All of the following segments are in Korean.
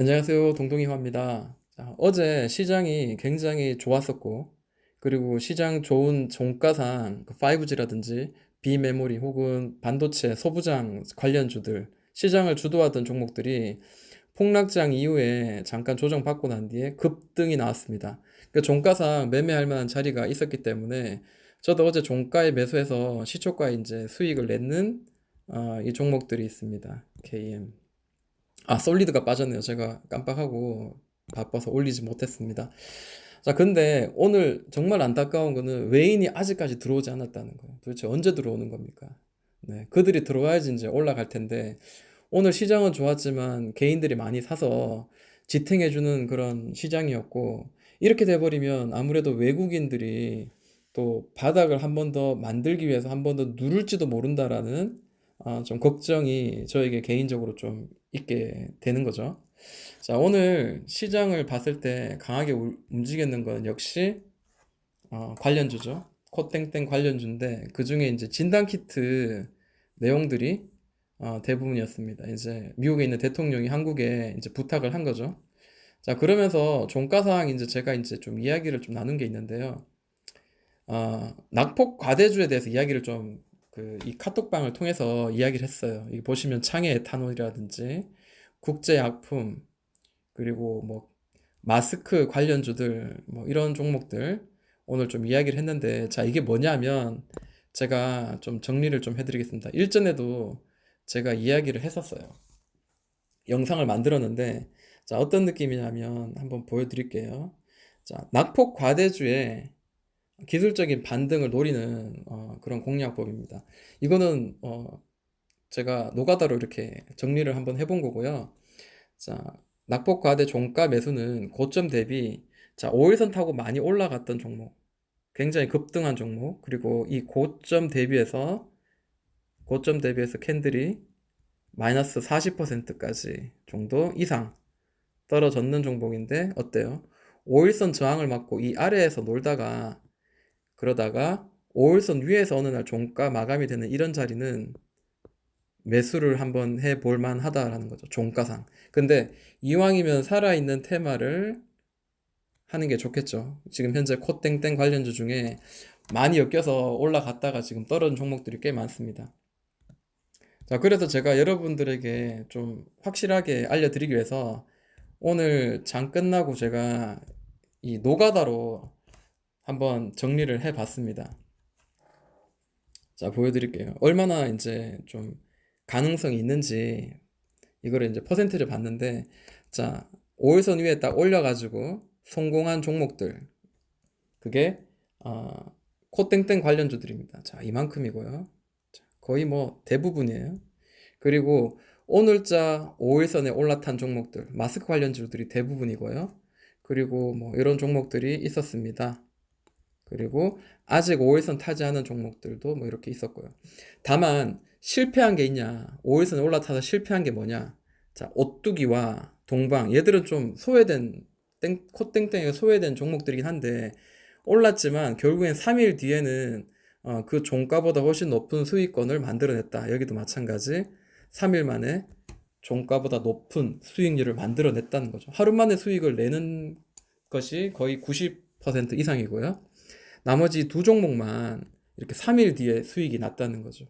안녕하세요. 동동이화입니다. 자, 어제 시장이 굉장히 좋았었고, 그리고 시장 좋은 종가상 5G라든지 비메모리 혹은 반도체, 소부장 관련주들, 시장을 주도하던 종목들이 폭락장 이후에 잠깐 조정받고 난 뒤에 급등이 나왔습니다. 그 종가상 매매할 만한 자리가 있었기 때문에 저도 어제 종가에 매수해서 시초가에 이제 수익을 냈는 어, 이 종목들이 있습니다. KM. 아, 솔리드가 빠졌네요. 제가 깜빡하고 바빠서 올리지 못했습니다. 자, 근데 오늘 정말 안타까운 거는 외인이 아직까지 들어오지 않았다는 거예요. 도대체 언제 들어오는 겁니까? 네, 그들이 들어와야지 이제 올라갈 텐데 오늘 시장은 좋았지만 개인들이 많이 사서 지탱해주는 그런 시장이었고 이렇게 돼버리면 아무래도 외국인들이 또 바닥을 한 번 더 만들기 위해서 한 번 더 누를지도 모른다라는 아, 좀 걱정이 저에게 개인적으로 좀 있게 되는 거죠. 자, 오늘 시장을 봤을 때 강하게 울- 움직였는 건 역시 어, 관련주죠. 코땡땡 관련주인데 그 중에 이제 진단 키트 내용들이 어, 대부분이었습니다. 이제 미국에 있는 대통령이 한국에 이제 부탁을 한 거죠. 자, 그러면서 종가상 이제 제가 이제 좀 이야기를 좀 나눈 게 있는데요. 아, 낙폭 과대주에 대해서 이야기를 좀 그 이 카톡방을 통해서 이야기를 했어요. 여기 보시면 창의 에탄올이라든지 국제 약품 그리고 뭐 마스크 관련주들 뭐 이런 종목들 오늘 좀 이야기를 했는데 자 이게 뭐냐면 제가 좀 정리를 좀 해드리겠습니다. 일전에도 제가 이야기를 했었어요. 영상을 만들었는데 자 어떤 느낌이냐면 한번 보여드릴게요. 자 낙폭 과대주에 기술적인 반등을 노리는 어, 그런 공략법입니다. 이거는 어, 제가 노가다로 이렇게 정리를 한번 해본 거고요. 자, 낙폭 과대 종가 매수는 고점 대비 자, 5일선 타고 많이 올라갔던 종목, 굉장히 급등한 종목, 그리고 이 고점 대비해서 고점 대비해서 캔들이 마이너스 40%까지 정도 이상 떨어졌는 종목인데 어때요? 5일선 저항을 맞고 이 아래에서 놀다가 그러다가 5일선 위에서 어느 날 종가 마감이 되는 이런 자리는 매수를 한번 해볼 만하다라는 거죠. 종가상. 근데 이왕이면 살아있는 테마를 하는 게 좋겠죠. 지금 현재 코땡땡 관련주 중에 많이 엮여서 올라갔다가 지금 떨어진 종목들이 꽤 많습니다. 자, 그래서 제가 여러분들에게 좀 확실하게 알려드리기 위해서 오늘 장 끝나고 제가 이 노가다로 한번 정리를 해 봤습니다. 자, 보여드릴게요. 얼마나 이제 좀 가능성이 있는지 이거를 이제 퍼센트를 봤는데 자, 5일선 위에 딱 올려가지고 성공한 종목들 그게 어, 코땡땡 관련주들입니다. 자, 이만큼이고요. 자, 거의 뭐 대부분이에요. 그리고 오늘자 5일선에 올라탄 종목들 마스크 관련주들이 대부분이고요. 그리고 뭐 이런 종목들이 있었습니다. 그리고 아직 5일선 타지 않은 종목들도 뭐 이렇게 있었고요. 다만 실패한 게 있냐? 5일선에 올라타서 실패한 게 뭐냐? 자, 오뚜기와 동방 얘들은 좀 소외된 땡, 코땡땡에 소외된 종목들이긴 한데 올랐지만 결국엔 3일 뒤에는 어, 그 종가보다 훨씬 높은 수익권을 만들어냈다. 여기도 마찬가지. 3일 만에 종가보다 높은 수익률을 만들어냈다는 거죠. 하루 만에 수익을 내는 것이 거의 90% 이상이고요. 나머지 두 종목만 이렇게 3일 뒤에 수익이 났다는 거죠.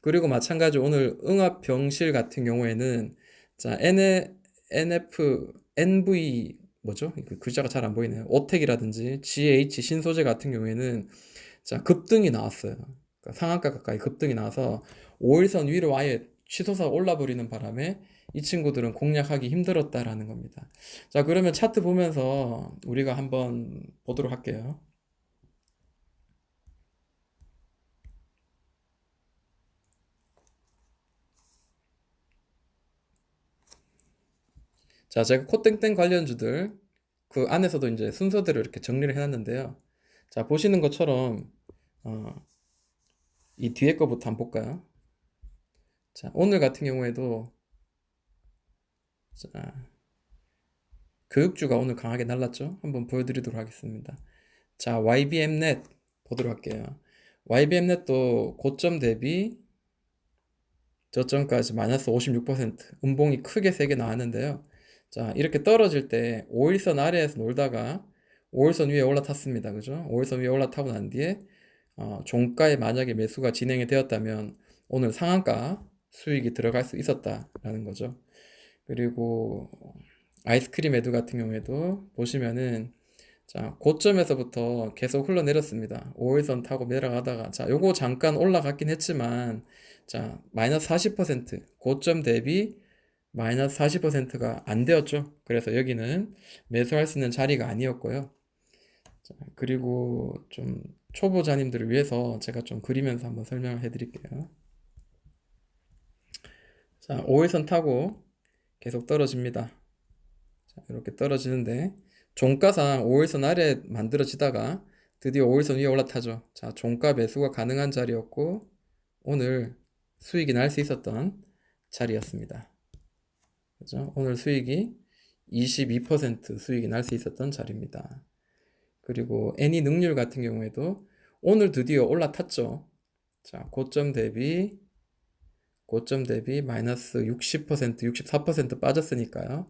그리고 마찬가지 오늘 응합병실 같은 경우에는 자, N, NF, NV 뭐죠? 그 글자가 잘 안 보이네요. 오텍이라든지 GH 신소재 같은 경우에는 자, 급등이 나왔어요. 그러니까 상한가 가까이 급등이 나와서 5일선 위로 아예 치솟아 올라버리는 바람에 이 친구들은 공략하기 힘들었다라는 겁니다. 자, 그러면 차트 보면서 우리가 한번 보도록 할게요. 자, 제가 코땡땡 관련주들 그 안에서도 이제 순서대로 이렇게 정리를 해놨는데요. 자, 보시는 것처럼 어, 이 뒤에 거부터 한번 볼까요? 자, 오늘 같은 경우에도 자, 교육주가 오늘 강하게 날랐죠? 한번 보여드리도록 하겠습니다. 자, YBM넷 보도록 할게요. YBM넷도 고점 대비 저점까지 마이너스 56% 음봉이 크게 세게 나왔는데요. 자, 이렇게 떨어질 때 5일선 아래에서 놀다가 5일선 위에 올라탔습니다. 그죠? 5일선 위에 올라타고 난 뒤에 어, 종가에 만약에 매수가 진행이 되었다면 오늘 상한가 수익이 들어갈 수 있었다라는 거죠. 그리고 아이스크림 애드 같은 경우에도 보시면은 자, 고점에서부터 계속 흘러내렸습니다. 5일선 타고 내려가다가 자, 요거 잠깐 올라갔긴 했지만 자, 마이너스 40% 고점 대비 마이너스 40%가 안 되었죠. 그래서 여기는 매수할 수 있는 자리가 아니었고요. 자, 그리고 좀 초보자님들을 위해서 제가 좀 그리면서 한번 설명을 해드릴게요. 자, 5일선 타고 계속 떨어집니다. 자, 이렇게 떨어지는데 종가상 5일선 아래 만들어지다가 드디어 5일선 위에 올라타죠. 자, 종가 매수가 가능한 자리였고 오늘 수익이 날 수 있었던 자리였습니다. 그죠? 오늘 수익이 22% 수익이 날 수 있었던 자리입니다. 그리고 애니 능률 같은 경우에도 오늘 드디어 올라탔죠. 자, 고점 대비 고점 대비 마이너스 60%, 64% 빠졌으니까요.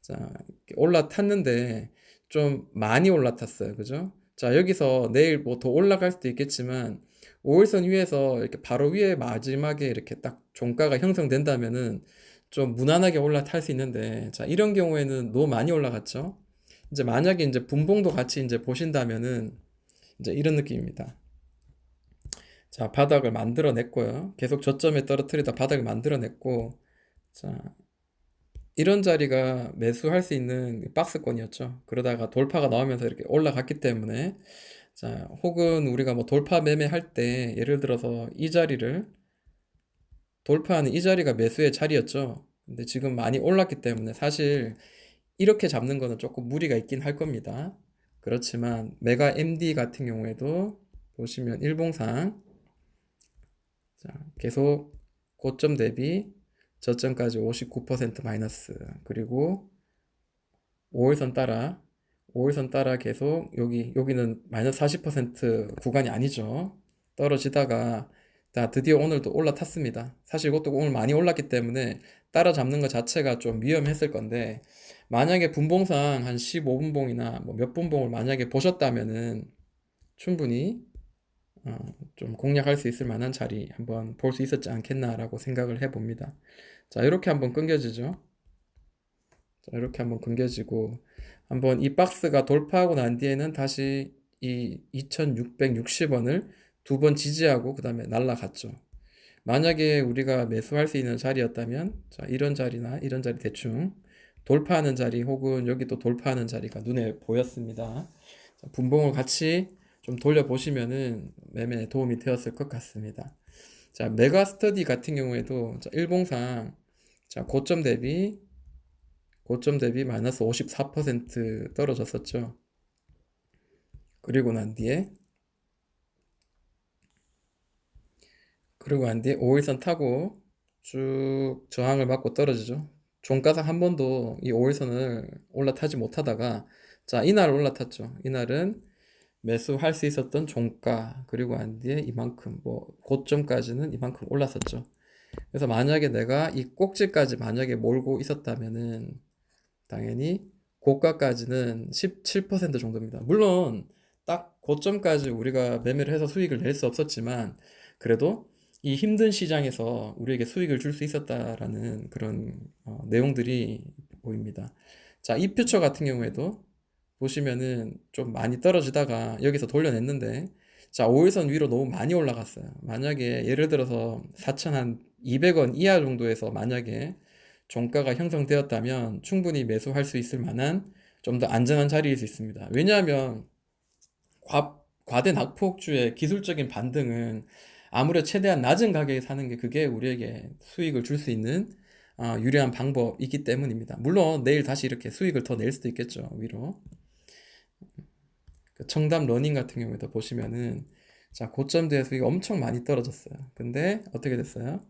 자, 올라탔는데 좀 많이 올라탔어요. 그죠? 자, 여기서 내일 뭐 더 올라갈 수도 있겠지만 5일선 위에서 이렇게 바로 위에 마지막에 이렇게 딱 종가가 형성된다면은 좀 무난하게 올라탈 수 있는데 자, 이런 경우에는 너무 많이 올라갔죠. 이제 만약에 이제 분봉도 같이 이제 보신다면은 이제 이런 느낌입니다. 자, 바닥을 만들어냈고요. 계속 저점에 떨어뜨리다 바닥을 만들어냈고, 자, 이런 자리가 매수할 수 있는 박스권이었죠. 그러다가 돌파가 나오면서 이렇게 올라갔기 때문에, 자, 혹은 우리가 뭐 돌파 매매할 때, 예를 들어서 이 자리를 돌파하는 이 자리가 매수의 자리였죠. 근데 지금 많이 올랐기 때문에 사실 이렇게 잡는 거는 조금 무리가 있긴 할 겁니다. 그렇지만 메가 MD 같은 경우에도 보시면 일봉상 자, 계속 고점 대비 저점까지 59% 마이너스 그리고 5일선 따라 5일선 따라 계속 여기 여기는 마이너스 40% 구간이 아니죠. 떨어지다가 자, 드디어 오늘도 올라탔습니다. 사실 이것도 오늘 많이 올랐기 때문에 따라잡는 것 자체가 좀 위험했을 건데 만약에 분봉상 한 15분봉이나 뭐 몇 분봉을 만약에 보셨다면은 충분히 어, 좀 공략할 수 있을 만한 자리 한번 볼 수 있었지 않겠나라고 생각을 해봅니다. 자, 이렇게 한번 끊겨지죠. 자, 이렇게 한번 끊겨지고 한번 이 박스가 돌파하고 난 뒤에는 다시 이 2660원을 두 번 지지하고 그 다음에 날라갔죠. 만약에 우리가 매수할 수 있는 자리였다면 자, 이런 자리나 이런 자리 대충 돌파하는 자리 혹은 여기 또 돌파하는 자리가 눈에 보였습니다. 자, 분봉을 같이 좀 돌려보시면은 매매에 도움이 되었을 것 같습니다. 자, 메가 스터디 같은 경우에도 자, 일봉상 자, 고점 대비 고점 대비 마이너스 54% 떨어졌었죠. 그리고 난 뒤에 그리고 난 뒤에 5일선 타고 쭉 저항을 받고 떨어지죠. 종가상 한 번도 이 5일선을 올라타지 못하다가 자, 이날 올라탔죠. 이날은 매수할 수 있었던 종가 그리고 안 뒤에 이만큼 뭐 고점까지는 이만큼 올랐었죠. 그래서 만약에 내가 이 꼭지까지 만약에 몰고 있었다면은 당연히 고가까지는 17% 정도입니다. 물론 딱 고점까지 우리가 매매를 해서 수익을 낼 수 없었지만 그래도 이 힘든 시장에서 우리에게 수익을 줄 수 있었다라는 그런 어, 내용들이 보입니다. 자, 이 퓨처 같은 경우에도 보시면은 좀 많이 떨어지다가 여기서 돌려냈는데 자 5일선 위로 너무 많이 올라갔어요 만약에 예를 들어서 4,200원 이하 정도에서 만약에 종가가 형성되었다면 충분히 매수할 수 있을 만한 좀 더 안전한 자리일 수 있습니다 왜냐하면 과, 과대 낙폭주의 기술적인 반등은 아무래도 최대한 낮은 가격에 사는 게 그게 우리에게 수익을 줄 수 있는 어, 유리한 방법이기 때문입니다. 물론 내일 다시 이렇게 수익을 더 낼 수도 있겠죠 위로. 그 청담 러닝 같은 경우에도 보시면은 자 고점대에 수익이 엄청 많이 떨어졌어요. 근데 어떻게 됐어요?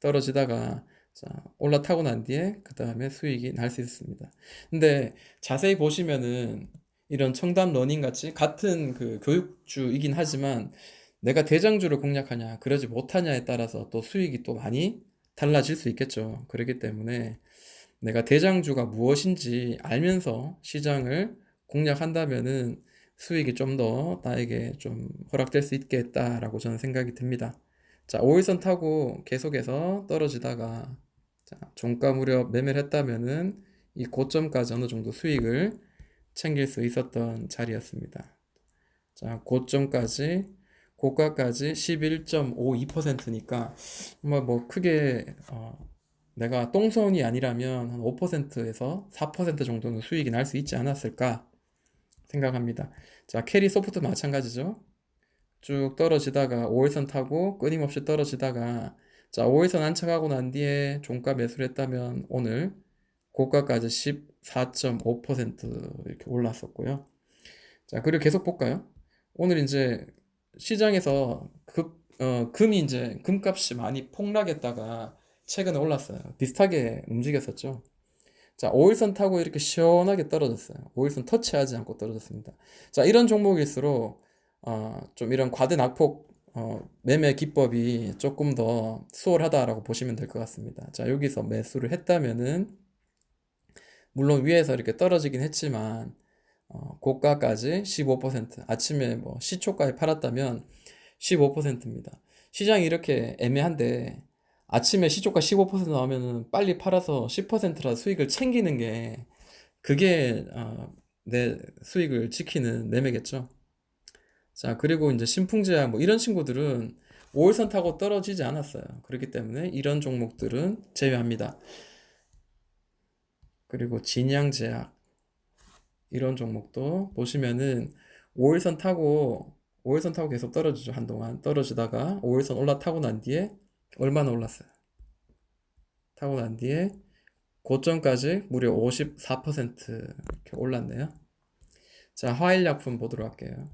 떨어지다가 자 올라타고 난 뒤에 그 다음에 수익이 날 수 있습니다. 근데 자세히 보시면은 이런 청담 러닝 같이 같은 그 교육주이긴 하지만 내가 대장주를 공략하냐 그러지 못하냐에 따라서 또 수익이 또 많이 달라질 수 있겠죠. 그렇기 때문에 내가 대장주가 무엇인지 알면서 시장을 공략한다면은 수익이 좀 더 나에게 좀 허락될 수 있겠다라고 저는 생각이 듭니다. 자, 5일선 타고 계속해서 떨어지다가 자, 종가 무렵 매매를 했다면은 이 고점까지 어느 정도 수익을 챙길 수 있었던 자리였습니다. 자, 고점까지 고가까지 11.52%니까 정말 뭐 크게 어, 내가 똥손이 아니라면 한 5%에서 4% 정도는 수익이 날 수 있지 않았을까 생각합니다. 자, 캐리 소프트 마찬가지죠. 쭉 떨어지다가 5일선 타고 끊임없이 떨어지다가 자, 5일선 안착하고 난 뒤에 종가 매수를 했다면 오늘 고가까지 14.5% 이렇게 올랐었고요. 자, 그리고 계속 볼까요? 오늘 이제 시장에서 급, 어, 금이 이제 금값이 많이 폭락했다가 최근에 올랐어요. 비슷하게 움직였었죠. 자, 5일선 타고 이렇게 시원하게 떨어졌어요. 5일선 터치하지 않고 떨어졌습니다. 자, 이런 종목일수록 어, 좀 이런 과대 낙폭 어, 매매 기법이 조금 더 수월하다라고 보시면 될 것 같습니다. 자, 여기서 매수를 했다면은 물론 위에서 이렇게 떨어지긴 했지만 어, 고가까지 15% 아침에 뭐 시초가에 팔았다면 15%입니다. 시장이 이렇게 애매한데 아침에 시초가 15% 나오면은 빨리 팔아서 10%라 수익을 챙기는 게 그게 어, 내 수익을 지키는 매매겠죠. 자, 그리고 이제 신풍제약 뭐 이런 친구들은 5일선 타고 떨어지지 않았어요. 그렇기 때문에 이런 종목들은 제외합니다. 그리고 진양제약 이런 종목도 보시면은 5일선 타고 5일선 타고 계속 떨어지죠. 한동안 떨어지다가 5일선 올라 타고 난 뒤에 얼마나 올랐어요? 타고 난 뒤에 고점까지 무려 54% 이렇게 올랐네요. 자, 화일약품 보도록 할게요.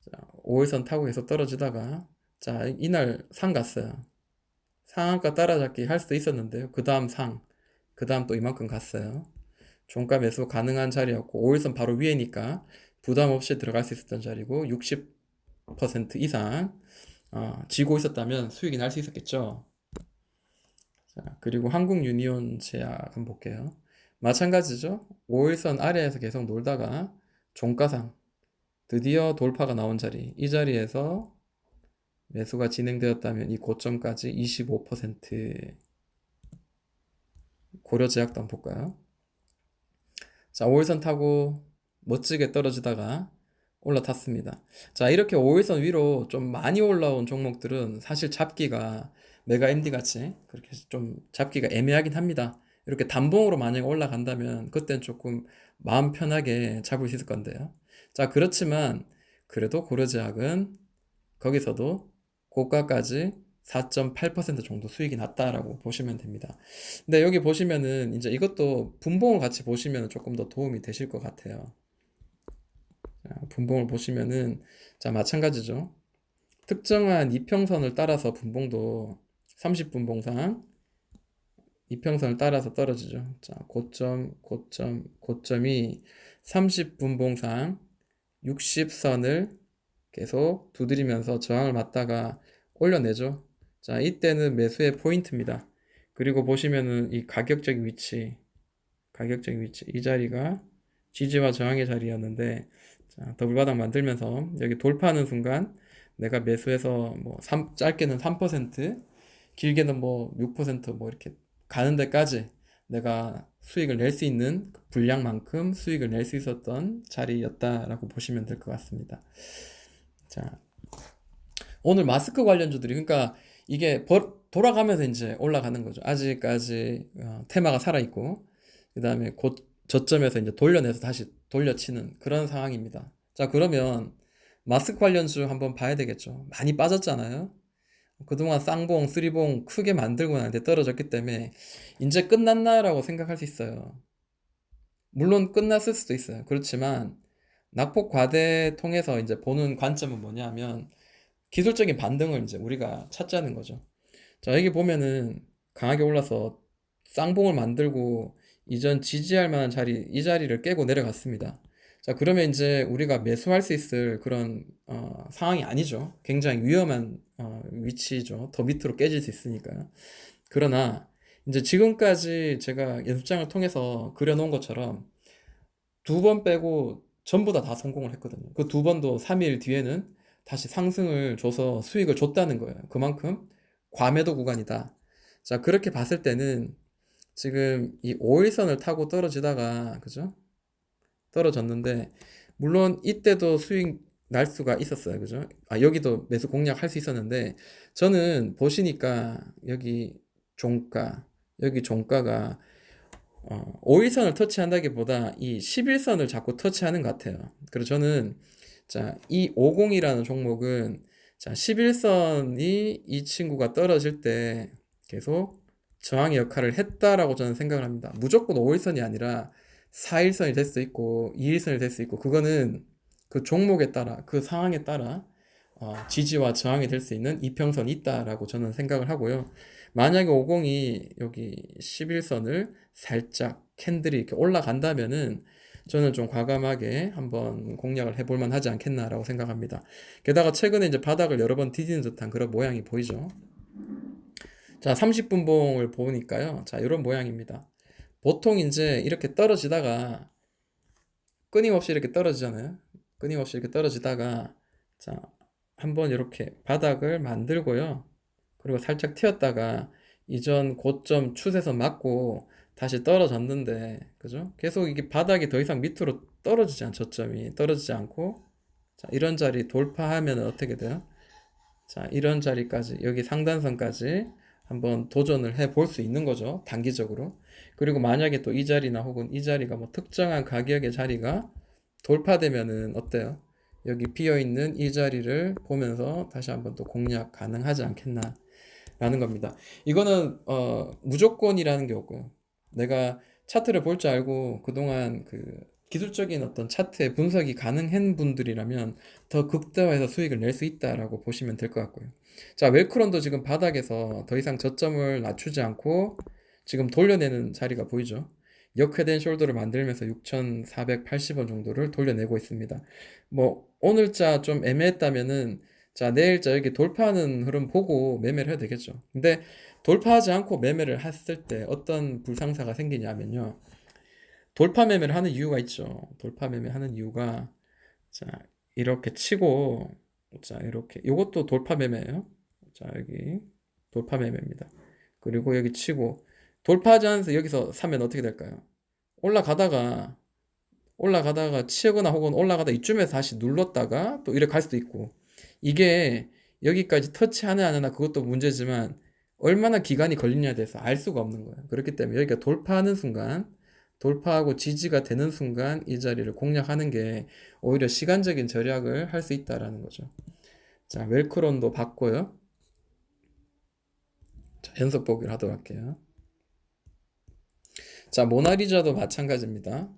자, 5일선 타고 계속 떨어지다가 자, 이날 상 갔어요. 상한가 따라잡기 할 수도 있었는데요. 그 다음 상, 그 다음 또 이만큼 갔어요. 종가 매수 가능한 자리였고 5일선 바로 위에니까 부담 없이 들어갈 수 있었던 자리고 60% 이상 어, 지고 있었다면 수익이 날 수 있었겠죠. 자, 그리고 한국 유니온 제약 한번 볼게요. 마찬가지죠. 5일선 아래에서 계속 놀다가 종가상 드디어 돌파가 나온 자리 이 자리에서 매수가 진행되었다면 이 고점까지 25% 고려제약도 한번 볼까요? 자, 5일선 타고 멋지게 떨어지다가 올라탔습니다. 자, 이렇게 5일선 위로 좀 많이 올라온 종목들은 사실 잡기가 메가 MD 같이 그렇게 좀 잡기가 애매하긴 합니다. 이렇게 단봉으로 만약 올라간다면 그땐 조금 마음 편하게 잡을 수 있을 건데요. 자, 그렇지만 그래도 고려제약은 거기서도 고가까지 4.8% 정도 수익이 났다라고 보시면 됩니다. 근데 여기 보시면은 이제 이것도 분봉을 같이 보시면 조금 더 도움이 되실 것 같아요. 자, 분봉을 보시면은 자, 마찬가지죠. 특정한 이평선을 따라서 분봉도 30분봉상 이평선을 따라서 떨어지죠. 자, 고점, 고점, 고점이 30분봉상 60선을 계속 두드리면서 저항을 맞다가 올려내죠. 자, 이때는 매수의 포인트입니다. 그리고 보시면은 이 가격적 위치, 가격적 위치, 이 자리가 지지와 저항의 자리였는데, 자, 더블 바닥 만들면서 여기 돌파하는 순간 내가 매수해서 뭐 3, 짧게는 3%, 길게는 뭐 6%뭐 이렇게 가는 데까지 내가 수익을 낼 수 있는 그 분량만큼 수익을 낼 수 있었던 자리였다라고 보시면 될 것 같습니다. 자, 오늘 마스크 관련주들이 그러니까 이게 버, 돌아가면서 이제 올라가는 거죠. 아직까지 어, 테마가 살아 있고 그 다음에 곧 저점에서 이제 돌려내서 다시 돌려치는 그런 상황입니다. 자, 그러면 마스크 관련주 한번 봐야 되겠죠. 많이 빠졌잖아요. 그동안 쌍봉, 쓰리봉 크게 만들고 나는데 떨어졌기 때문에 이제 끝났나라고 생각할 수 있어요. 물론 끝났을 수도 있어요. 그렇지만 낙폭 과대 통해서 이제 보는 관점은 뭐냐면 기술적인 반등을 이제 우리가 찾자는 거죠. 자, 여기 보면은 강하게 올라서 쌍봉을 만들고 이전 지지할 만한 자리, 이 자리를 깨고 내려갔습니다. 자, 그러면 이제 우리가 매수할 수 있을 그런 어, 상황이 아니죠. 굉장히 위험한 어, 위치죠. 더 밑으로 깨질 수 있으니까요. 그러나 이제 지금까지 제가 연습장을 통해서 그려놓은 것처럼 두 번 빼고 전부 다 다 성공을 했거든요. 그 두 번도 3일 뒤에는 다시 상승을 줘서 수익을 줬다는 거예요. 그만큼 과매도 구간이다. 자, 그렇게 봤을 때는 지금 이 5일선을 타고 떨어지다가, 그죠? 떨어졌는데, 물론 이때도 수익 날 수가 있었어요. 그죠? 아, 여기도 매수 공략할 수 있었는데, 저는 보시니까 여기 종가, 여기 종가가 어, 5일선을 터치한다기보다 이 11선을 자꾸 터치하는 것 같아요. 그래서 저는 자, 이 50이라는 종목은 자, 11선이 이 친구가 떨어질 때 계속 저항의 역할을 했다라고 저는 생각을 합니다. 무조건 5일선이 아니라 4일선이 될수 있고 2일선이 될수 있고 그거는 그 종목에 따라 그 상황에 따라 어, 지지와 저항이 될 수 있는 이평선이 있다라고 저는 생각을 하고요. 만약에 50이 여기 11선을 살짝 캔들이 이렇게 올라간다면은 저는 좀 과감하게 한번 공략을 해볼 만하지 않겠나라고 생각합니다. 게다가 최근에 이제 바닥을 여러 번 디디는 듯한 그런 모양이 보이죠. 자, 30분 봉을 보니까요. 자, 이런 모양입니다. 보통 이제 이렇게 떨어지다가 끊임없이 이렇게 떨어지잖아요. 끊임없이 이렇게 떨어지다가 자, 한번 이렇게 바닥을 만들고요. 그리고 살짝 튀었다가 이전 고점 추세선 맞고 다시 떨어졌는데 그죠? 계속 이게 바닥이 더 이상 밑으로 떨어지지 않죠 저점이 떨어지지 않고 자 이런 자리 돌파하면 어떻게 돼요? 자 이런 자리까지 여기 상단선까지 한번 도전을 해 볼 수 있는 거죠 단기적으로 그리고 만약에 또 이 자리나 혹은 이 자리가 뭐 특정한 가격의 자리가 돌파되면은 어때요? 여기 비어 있는 이 자리를 보면서 다시 한번 또 공략 가능하지 않겠나 라는 겁니다. 이거는 어, 무조건이라는 게 없고요. 내가 차트를 볼 줄 알고 그동안 그 기술적인 어떤 차트의 분석이 가능한 분들이라면 더 극대화해서 수익을 낼 수 있다라고 보시면 될 것 같고요. 자, 웰크론도 지금 바닥에서 더 이상 저점을 낮추지 않고 지금 돌려내는 자리가 보이죠. 역회된 숄더를 만들면서 6,480원 정도를 돌려내고 있습니다. 뭐 오늘자 좀 애매했다면은 자, 내일자 여기 돌파하는 흐름 보고 매매를 해도 되겠죠. 근데 돌파하지 않고 매매를 했을 때 어떤 불상사가 생기냐면요. 돌파 매매를 하는 이유가 있죠. 돌파 매매 하는 이유가 자, 이렇게 치고 자, 이렇게 이것도 돌파 매매예요. 자, 여기 돌파 매매입니다. 그리고 여기 치고 돌파하지 않아서 여기서 사면 어떻게 될까요? 올라가다가 올라가다가 치거나 혹은 올라가다 이쯤에서 다시 눌렀다가 또 이렇게 갈 수도 있고 이게 여기까지 터치하느냐 안 하나 그것도 문제지만 얼마나 기간이 걸리냐에 대해서 알 수가 없는 거예요. 그렇기 때문에 여기가 돌파하는 순간 돌파하고 지지가 되는 순간 이 자리를 공략하는 게 오히려 시간적인 절약을 할 수 있다라는 거죠. 자, 웰크론도 봤고요. 자, 연속 보기를 하도록 할게요. 자, 모나리자도 마찬가지입니다.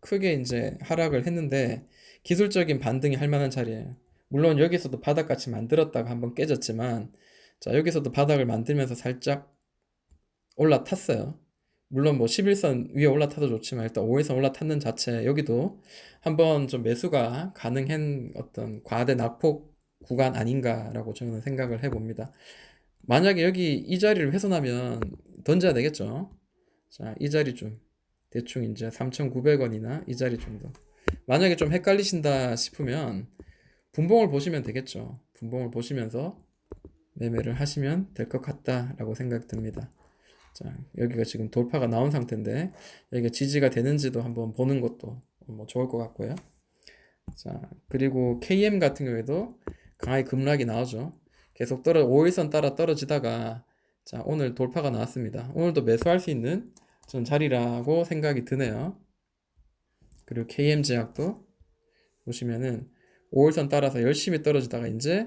크게 이제 하락을 했는데 기술적인 반등이 할 만한 자리예요. 물론 여기서도 바닥같이 만들었다가 한번 깨졌지만 자 여기서도 바닥을 만들면서 살짝 올라탔어요. 물론 뭐 11선 위에 올라타도 좋지만 일단 5일선 올라탔는 자체 여기도 한번 좀 매수가 가능한 어떤 과대 낙폭 구간 아닌가라고 저는 생각을 해봅니다. 만약에 여기 이 자리를 훼손하면 던져야 되겠죠. 자, 이 자리 좀 대충 이제 3,900원이나 이 자리 정도. 만약에 좀 헷갈리신다 싶으면 분봉을 보시면 되겠죠. 분봉을 보시면서 매매를 하시면 될 것 같다라고 생각 듭니다. 자, 여기가 지금 돌파가 나온 상태인데 여기가 지지가 되는지도 한번 보는 것도 뭐 좋을 것 같고요. 자, 그리고 KM 같은 경우에도 강하게 급락이 나오죠. 계속 떨어 5일선 따라 떨어지다가 자, 오늘 돌파가 나왔습니다. 오늘도 매수할 수 있는 전 자리라고 생각이 드네요. 그리고 KM 제약도 보시면은 5일선 따라서 열심히 떨어지다가 이제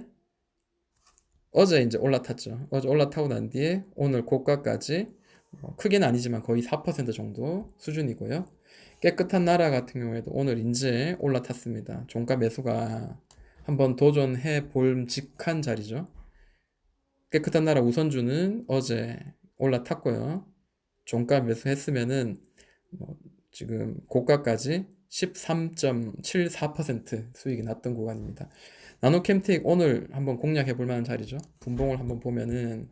어제 이제 올라탔죠. 어제 올라타고 난 뒤에 오늘 고가까지 뭐 크게는 아니지만 거의 4% 정도 수준이고요. 깨끗한 나라 같은 경우에도 오늘 이제 올라탔습니다. 종가 매수가 한번 도전해 볼 직한 자리죠. 깨끗한 나라 우선주는 어제 올라탔고요. 종가 매수했으면은 뭐 지금 고가까지 13.74% 수익이 났던 구간입니다. 나노캠틱 오늘 한번 공략해 볼 만한 자리죠. 분봉을 한번 보면은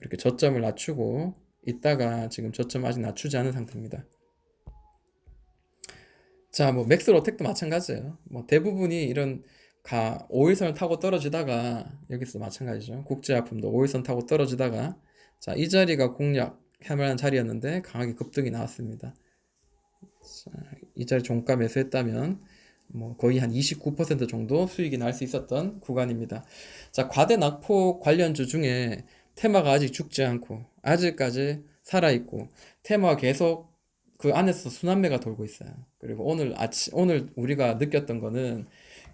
이렇게 저점을 낮추고 있다가 지금 저점 아직 낮추지 않은 상태입니다. 자, 뭐 맥스 로텍도 마찬가지예요. 뭐 대부분이 이런 가 5일선을 타고 떨어지다가 여기서 마찬가지죠. 국제화품도 5일선 타고 떨어지다가 자, 이 자리가 공략할 만한 자리였는데 강하게 급등이 나왔습니다. 자, 이 자리 종가 매수했다면 뭐 거의 한 29% 정도 수익이 날 수 있었던 구간입니다. 자, 과대 낙폭 관련주 중에 테마가 아직 죽지 않고 아직까지 살아 있고 테마가 계속 그 안에서 순환매가 돌고 있어요. 그리고 오늘 아침 오늘 우리가 느꼈던 거는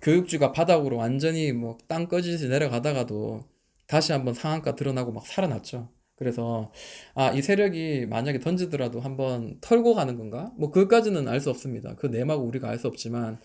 교육주가 바닥으로 완전히 뭐 땅 꺼지듯이 내려가다가도 다시 한번 상한가 드러나고 막 살아났죠. 그래서 아, 이 세력이 만약에 던지더라도 한번 털고 가는 건가? 뭐 그것까지는 알 수 없습니다. 그 내막을 우리가 알 수 없지만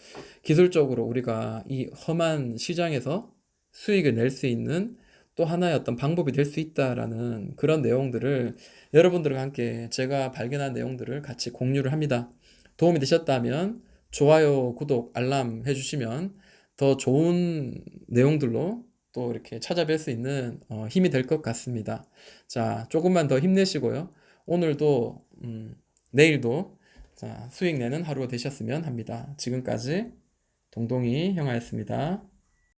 기술적으로 우리가 이 험한 시장에서 수익을 낼 수 있는 또 하나의 어떤 방법이 될 수 있다라는 그런 내용들을 여러분들과 함께 제가 발견한 내용들을 같이 공유를 합니다. 도움이 되셨다면 좋아요, 구독, 알람 해주시면 더 좋은 내용들로 또 이렇게 찾아뵐 수 있는 어, 힘이 될 것 같습니다. 자, 조금만 더 힘내시고요. 오늘도, 음, 내일도 자, 수익 내는 하루가 되셨으면 합니다. 지금까지 동동이 형아였습니다.